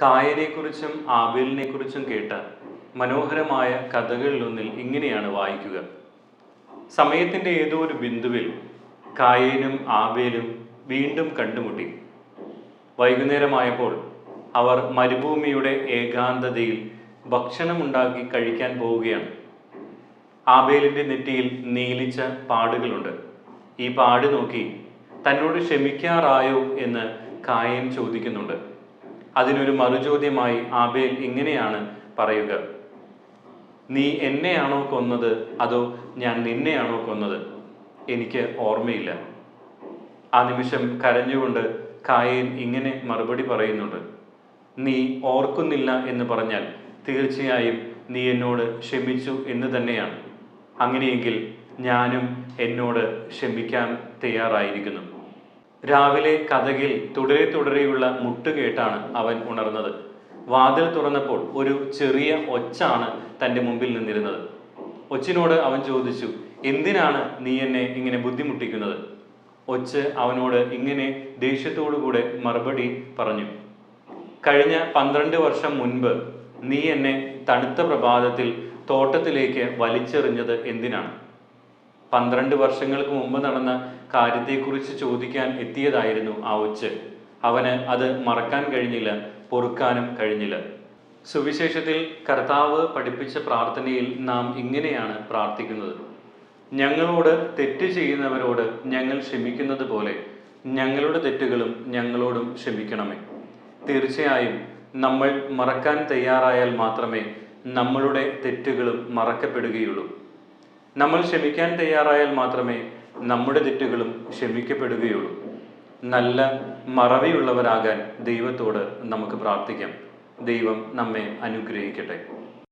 കായനെക്കുറിച്ചും ആബേലിനെക്കുറിച്ചും കേട്ട മനോഹരമായ കഥകളിലൊന്നിൽ ഇങ്ങനെയാണ് വായിക്കുക. സമയത്തിന്റെ ഏതോ ഒരു ബിന്ദുവിൽ കായേനും ആബേലും വീണ്ടും കണ്ടുമുട്ടി. വൈകുന്നേരമായപ്പോൾ അവർ മരുഭൂമിയുടെ ഏകാന്തതയിൽ ഭക്ഷണമുണ്ടാക്കി കഴിക്കാൻ പോവുകയാണ്. ആബേലിന്റെ നെറ്റിയിൽ നീലിച്ച പാടുകളുണ്ട്. ഈ പാട് നോക്കി തന്നോട് ക്ഷമിക്കാറായോ എന്ന് കായൻ ചോദിക്കുന്നുണ്ട്. അതിനൊരു മറുചോദ്യമായി ആബേൽ ഇങ്ങനെയാണ് പറയുക. നീ എന്നെയാണോ കൊന്നത്? അതോ ഞാൻ നിന്നെയാണോ കൊന്നത്? എനിക്ക് ഓർമ്മയില്ല. ആ നിമിഷം കരഞ്ഞുകൊണ്ട് കായേൻ ഇങ്ങനെ മറുപടി പറയുന്നുണ്ട്. നീ ഓർക്കുന്നില്ല എന്ന് പറഞ്ഞാൽ തീർച്ചയായും നീ എന്നോട് ക്ഷമിച്ചു എന്ന് തന്നെയാണ്. അങ്ങനെയെങ്കിൽ ഞാനും എന്നോട് ക്ഷമിക്കാൻ തയ്യാറായിരിക്കുന്നു. രാവിലെ കഥകിൽ തുടരെ തുടരെയുള്ള മുട്ട് കേട്ടാണ് അവൻ ഉണർന്നത്. വാതിൽ തുറന്നപ്പോൾ ഒരു ചെറിയ ഒച്ചാണ് തന്റെ മുമ്പിൽ നിന്നിരുന്നത്. ഒച്ചിനോട് അവൻ ചോദിച്ചു എന്തിനാണ് നീ എന്നെ ഇങ്ങനെ ബുദ്ധിമുട്ടിക്കുന്നത്? ഒച്ച് അവനോട് ഇങ്ങനെ ദേഷ്യത്തോടുകൂടെ മറുപടി പറഞ്ഞു കഴിഞ്ഞ പന്ത്രണ്ട് വർഷം മുൻപ് നീ എന്നെ തണുത്ത പ്രഭാതത്തിൽ തോട്ടത്തിലേക്ക് വലിച്ചെറിഞ്ഞത് എന്തിനാണ്? പന്ത്രണ്ട് വർഷങ്ങൾക്ക് മുമ്പ് നടന്ന കാര്യത്തെക്കുറിച്ച് ചോദിക്കാൻ എത്തിയതായിരുന്നു ആ ഉച്ച്. അവന് അത് മറക്കാൻ കഴിഞ്ഞില്ല പൊറുക്കാനും കഴിഞ്ഞില്ല. സുവിശേഷത്തിൽ കർത്താവ് പഠിപ്പിച്ച പ്രാർത്ഥനയിൽ നാം ഇങ്ങനെയാണ് പ്രാർത്ഥിക്കുന്നത്. ഞങ്ങളോട് തെറ്റ് ചെയ്യുന്നവരോട് ഞങ്ങൾ ക്ഷമിക്കുന്നത് പോലെ ഞങ്ങളുടെ തെറ്റുകളും ഞങ്ങളോടും ക്ഷമിക്കണമേ. തീർച്ചയായും നമ്മൾ മറക്കാൻ തയ്യാറായാൽ മാത്രമേ നമ്മളുടെ തെറ്റുകളും മറക്കപ്പെടുകയുള്ളൂ. നമ്മൾ ക്ഷമിക്കാൻ തയ്യാറായാൽ മാത്രമേ നമ്മുടെ തെറ്റുകളും ക്ഷമിക്കപ്പെടുകയുള്ളൂ. നല്ല മറവിയുള്ളവരാകാൻ ദൈവത്തോട് നമുക്ക് പ്രാർത്ഥിക്കാം. ദൈവം നമ്മെ അനുഗ്രഹിക്കട്ടെ.